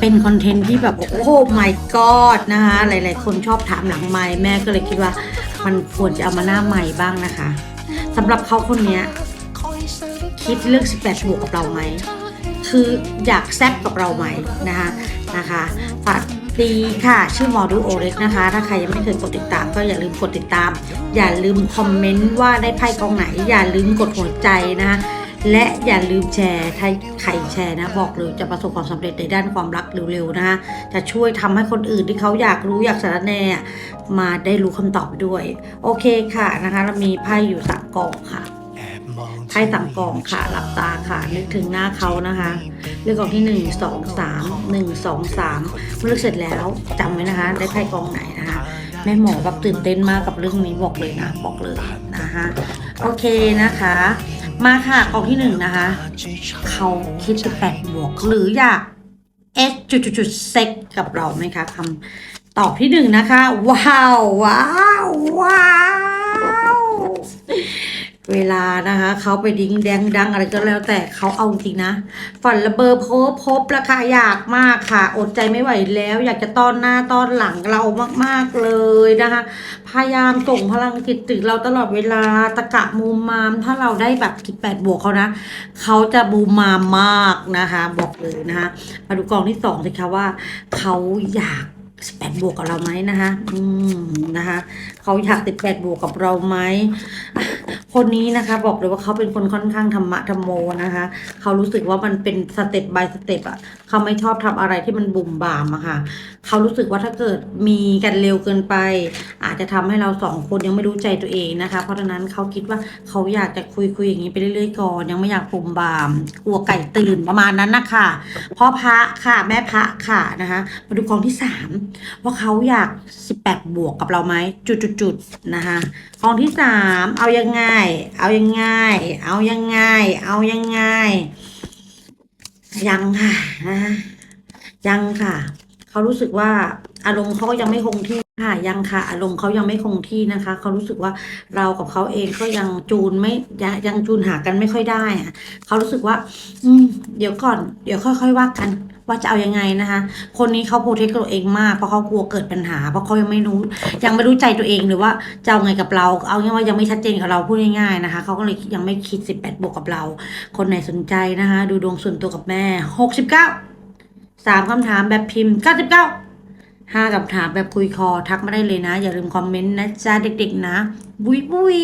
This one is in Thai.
เป็นคอนเทนต์ที่แบบโอ้โห my god นะคะหลาย ๆ คนชอบถามหลังไมค์แม่ก็เลยคิดว่า มันควรจะเอามาหน้าใหม่บ้างนะคะสำหรับเขาคนนี้คิดเลือก18 บวกกับเราไหมคืออยากแซบกับเราไหมนะคะนะคะฝากดีค่ะ ชื่อหมอดูโอเล็กนะคะ ถ้าใครยังไม่เคยกดติดตาม ก็อย่าลืมกดติดตาม อย่าลืมคอมเมนต์ว่าได้ไพ่กองไหน อย่าลืมกดหัวใจนะคะ และอย่าลืมแชร์ถ้าใครแชร์นะ บอกเลยจะประสบความสำเร็จในด้านความรักเร็วๆนะคะจะช่วยทำให้คนอื่นที่เขาอยากรู้อยากสารแน่มาได้รู้คำตอบด้วย โอเคค่ะนะคะ เรามีไพ่อยู่สามกองค่ะไพ่สามกองค่ะ หลับตาค่ะ นึกถึงหน้าเขานะคะเลือกกองที่หนึ่งสองสามหนึ่งสองสามเมื่อเลือกเสร็จแล้วจำไว้นะคะ ได้ไพ่กองไหนนะคะแม่หมอแบบตื่นเต้นมากกับเรื่องนี้บอกเลยนะ บอกเลยนะคะโอเคนะคะ มาค่ะกองที่หนึ่งนะคะ เขาคิดจะแปดบวก หรืออยากเอสจุดจุดจุดเซ็กกับเราไหมคะคำตอบที่หนึ่งนะคะ ว้าว ว้าว ว้าว เวลานะคะเขาไปดิ้งแดงดังอะไรก็แล้วแต่เขาเอาจริงนะฝันระเบอร์โพบพบราคาอยากมากค่ะ อดใจไม่ไหวแล้ว อยากจะต้อนหน้าต้อนหลังเรามากๆเลยนะคะ พยายามส่งพลังจิตถึงเราตลอดเวลาตะกะมูมมาม ถ้าเราได้แบบ 18 บวกเขานะเขาจะบูมมามมากนะคะ บอกเลยนะคะมาดูกองที่สองสิคะว่าเขาอยาก บวกกับเราไหมนะคะอืมนะคะเขาอยาก18บวกกับเราไหมคนนี้นะคะบอกเลยว่าเขาเป็นคนค่อนข้างธรรมะธรรมโมนะคะเขารู้สึกว่ามันเป็นสเต็ป by สเต็ปอะเขาไม่ชอบทำอะไรที่มันบุ่มบามอะค่ะเขารู้สึกว่าถ้าเกิดมีกันเร็วเกินไป อาจจะทำให้เราสองคนยังไม่รู้ใจตัวเองนะคะ เพราะฉะนั้นเขาคิดว่าเขาอยากจะคุยคุยอย่างนี้ไปเรื่อยๆก่อนยังไม่อยากบุ่มบามกลัวไก่ตื่นประมาณนั้นนะคะพ่อพระค่ะแม่พระค่ะนะคะมาดูกองที่สามว่าเขาอยาก 18 บวกกับเราไหมจุดๆๆนะคะกองที่สามเอายังไง เอายังไง เอายังไง เอายังไง ยังค่ะนะยังค่ะ เขารู้สึกว่าอารมณ์เขาก็ยังไม่คงที่ ค่ะยังค่ะ อารมณ์เขายังไม่คงที่นะคะเขารู้สึกว่าเรากับเขาเองก็ยังจูนไม่ยังยังจูนหากันไม่ค่อยได้อะเขารู้สึกว่า อืม เดี๋ยวก่อนเดี๋ยวค่อยๆว่ากัน ว่าจะเอายังไงนะคะ คนนี้เขาโปรเทคตัวเองมากเพราะเขากลัวเกิดปัญหา เพราะเขายังไม่รู้ ยังไม่รู้ใจตัวเองหรือว่าจะเอาไงกับเรา เอาง่ายว่ายังไม่ชัดเจนกับเราพูดง่ายๆนะคะเขาก็เลยยังไม่คิด18บวกกับเรา คนไหนสนใจนะคะ ดูดวงส่วนตัวกับแม่69สามคำถามแบบพิมพ์99 ห้าคำถามแบบคุยคอทักมาได้เลยนะ อย่าลืมคอมเมนต์นะจ้าเด็กๆนะ บุยบุย